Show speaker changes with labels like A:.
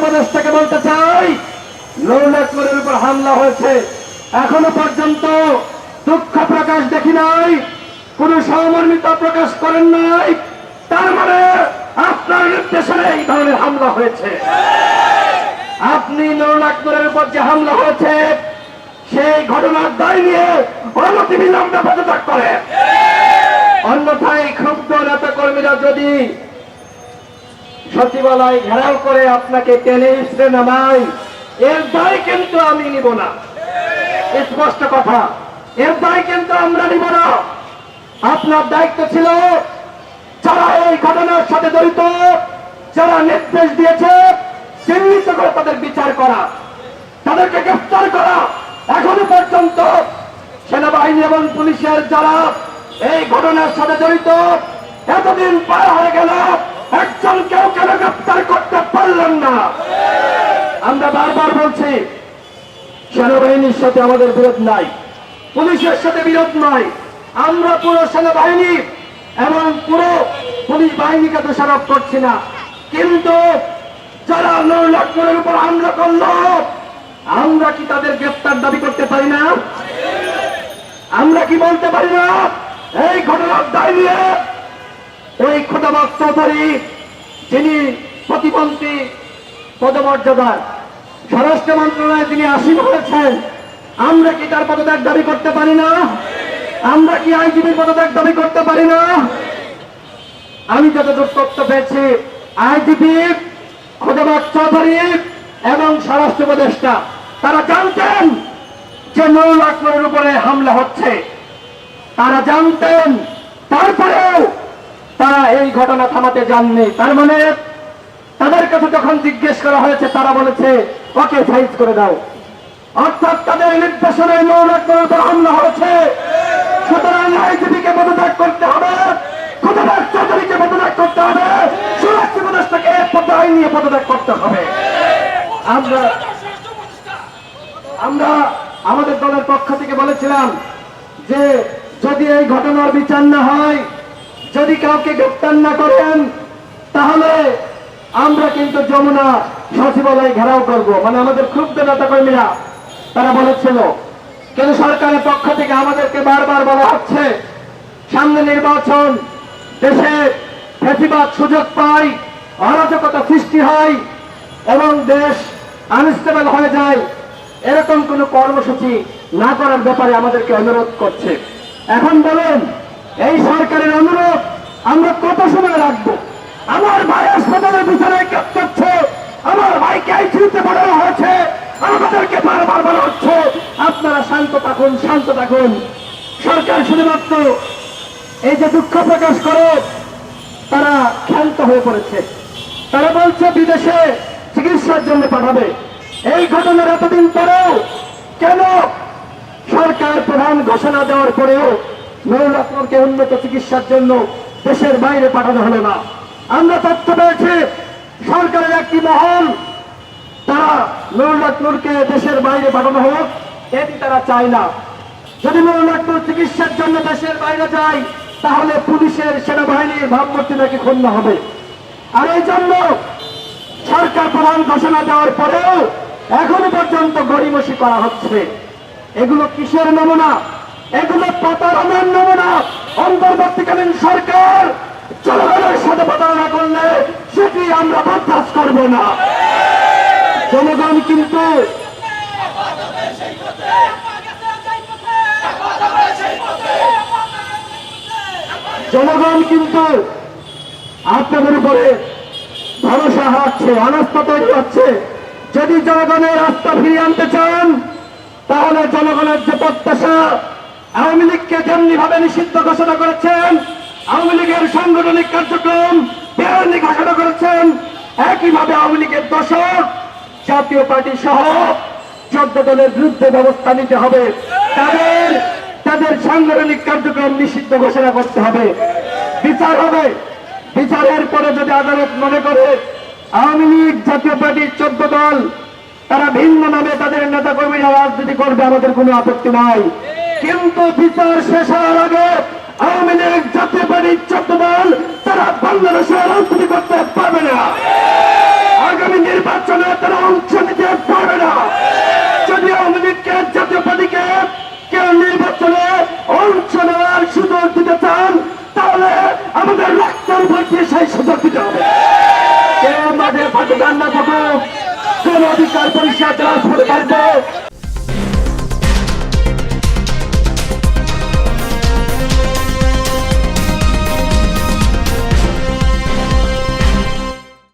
A: উপদেষ্টাকে বলতে চাই নৌলাকপুরের উপর হামলা হয়েছে। এখনও পর্যন্ত দুঃখ প্রকাশ দেখি নাই, কোন সহমর্মিতা প্রকাশ করেন নাই। তার মানে আপনার নির্দেশনে এই ধরনের হামলা হয়েছে। আপনি নৌলাকপুরের উপর যে হামলা হয়েছে, সেই ঘটনার দায় নিয়ে অনতি বিলম্বে পদত্যাগ করে অন্যথায় ক্ষুব্ধ নেতা কর্মীরা যদি সচিবালয় ঘেরাও করে আপনাকে টেনে ইসরে নামাই এর দায় কিন্তু আমি নিব না। স্পষ্ট কথা, এর দায় কিন্তু আমরা নিব না। আপনার দায়িত্ব ছিল যারা এই ঘটনার সাথে জড়িত, যারা নির্দেশ দিয়েছে, চিহ্নিত করে তাদের বিচার করা, তাদেরকে গ্রেফতার করা। এখনও পর্যন্ত সেনাবাহিনী এবং পুলিশের যারা এই ঘটনার সাথে জড়িত, এতদিন পার হয়ে গেল। একজন কেউ কেন গ্রেফতার করতে পারলেন না। আমরা বারবার বলছি, সেনাবাহিনীর সাথে আমাদের বিরোধ নাই, পুলিশের সাথে বিরোধ নাই। আমরা পুরো সেনাবাহিনী এবং পুরো পুলিশ বাহিনীকে দোষারোপ করছি না। কিন্তু যারা নৌলাখপুরের উপর হামলা করল, আমরা কি তাদের গ্রেপ্তার দাবি করতে পারি না? আমরা কি বলতে পারি না? এই ঘটনার দায় নিয়ে ওই খোদাবাদ চৌধুরী, যিনি প্রতিমন্ত্রী পদমর্যাদার স্বরাষ্ট্র মন্ত্রণালয়ে যিনি আসীন হয়েছেন, আমরা কি তার পদত্যাগ দাবি করতে পারি না? আমরা কি আইজিবির পদত্যাগ দাবি করতে পারি না? আমি যতদূর তথ্য পেয়েছি আইজিপি খোদাবাদ চৌধুরী এবং স্বরাষ্ট্র উপদেষ্টা, তারা জানতেন যে নৌল আকবরের উপরে হামলা হচ্ছে। তারা জানতেন, তারপরেও তারা এই ঘটনা থামাতে যাননি। তার মানে তাদের কাছে যখন জিজ্ঞেস করা হয়েছে, তারা বলেছে, ওকে সাইজ করে দাও। অর্থাৎ তাদের নির্দেশনে নৌরাজ্যের উপর হামলা হয়েছে। সুতরাং পদত্যাগ করতে হবে। খুদাবাদ চৌধুরীকে পদত্যাগ করতে হবে। নিয়ে পদত্যাগ করতে হবে। আমরা আমরা আমাদের দলের পক্ষ থেকে বলেছিলাম যে যদি এই ঘটনার বিচার না হয় যদি কাউকে গ্রেপ্তার না করেন, তাহলে আমরা কিন্তু যমুনা সচিবালয় ঘেরাও করব। মানে আমাদের ক্ষুব্ধ নেতা কর্মীরা তারা বলেছিল, কিন্তু সরকারের পক্ষ থেকে আমাদেরকে বারবার বলা হচ্ছে, সামনে নির্বাচন, দেশে ফেসিবাদ সুযোগ পায় অরাজকতা সৃষ্টি হয়, এবং দেশ আনস্টেবল হয়ে যায়। এরকম কোন কর্মসূচি না করার ব্যাপারে আমাদেরকে অনুরোধ করছে। এখন বলেন, এই সরকারের অনুরোধ আমরা কত সময় রাখব? আমার ভাই হাসপাতালে বিচারে কাজ করছে। আমার ভাইকে আইসিউতে পাঠানো হয়েছে। আমাদেরকে বারবার বলা হচ্ছে, আপনারা শান্ত থাকুন শান্ত থাকুন। সরকার শুধুমাত্র এই যে দুঃখ প্রকাশ করে, তারা ক্ষান্ত হয়ে পড়েছে। তারা বলছে, বিদেশে চিকিৎসার জন্য পাঠাবে। এই ঘটনার এতদিন পরেও কেন সরকার প্রধান ঘোষণা দেওয়ার পরেও নুরুল উন্নত চিকিৎসার জন্য দেশের বাইরে পাঠানো হলো না। আমরা তথ্য পেয়েছি, সরকারের একটি মহল, তারা নুরুল দেশের বাইরে পাঠানো হোক, এটি তারা চায় না। যদি নুরুল চিকিৎসার জন্য দেশের বাইরে যায়, তাহলে পুলিশের সেনাবাহিনীর ভাবমূর্তি নাকি ক্ষুণ্ণ হবে। আর এই জন্য সরকার প্রধান ঘোষণা দেওয়ার পরেও এখনও পর্যন্ত গড়িমসি করা হচ্ছে। এগুলো কিসের নমুনা? এগুলো প্রতারণার নমুনা? অন্তর্বর্তীকালীন সরকার জনগণের সাথে প্রতারণা করলে সেটি আমরা বরদাস্ত করব না? জনগণ কিন্তু জনগণ কিন্তু আপনাদের উপরে ভরসা হারাচ্ছে, অনাস্থা তৈরি হচ্ছে। যদি জনগণের রাস্তা ফিরিয়ে আনতে চান, তাহলে জনগণের যে প্রত্যাশা আওয়ামী লীগকে যেমনি ভাবে নিষিদ্ধ ঘোষণা করেছেন, আওয়ামী লীগের সাংগঠনিক কার্যক্রম বেআইনি ঘোষণা করেছেন, একইভাবে আওয়ামী লীগের দশক জাতীয় পার্টি সহ চোদ্দ দলের বিরুদ্ধে ব্যবস্থা নিতে হবে। তাদের তাদের সাংগঠনিক কার্যক্রম নিষিদ্ধ ঘোষণা করতে হবে। বিচার হবে। বিচারের পরে যদি আদালত মনে করে আওয়ামী লীগ জাতীয় পার্টির চোদ্দ দল, তারা ভিন্ন নামে তাদের নেতা কর্মীরা রাজনীতি করবে, আমাদের কোনো আপত্তি নাই। কিন্তু বিচার শেষ হওয়ার আগে আওয়ামী লীগ, জাতীয় পার্টির চোদ্দ তারা বাংলাদেশে রাজনীতি করতে পারবে না। আগামী নির্বাচনে তারা অংশ নিতে পারবে না। যদি আওয়ামী লীগকে, জাতীয় পার্টিকে কেউ নির্বাচনে অংশ নেওয়ার সুযোগ দিতে চান, তাহলে আমাদের রক্তের উপর সেই সুযোগ দিতে হবে। কেউ মাঠে ফাটে রান্না থাকুক কোন অধিকার পরিষ্কার ট্রান্সপোর্ট থাকবে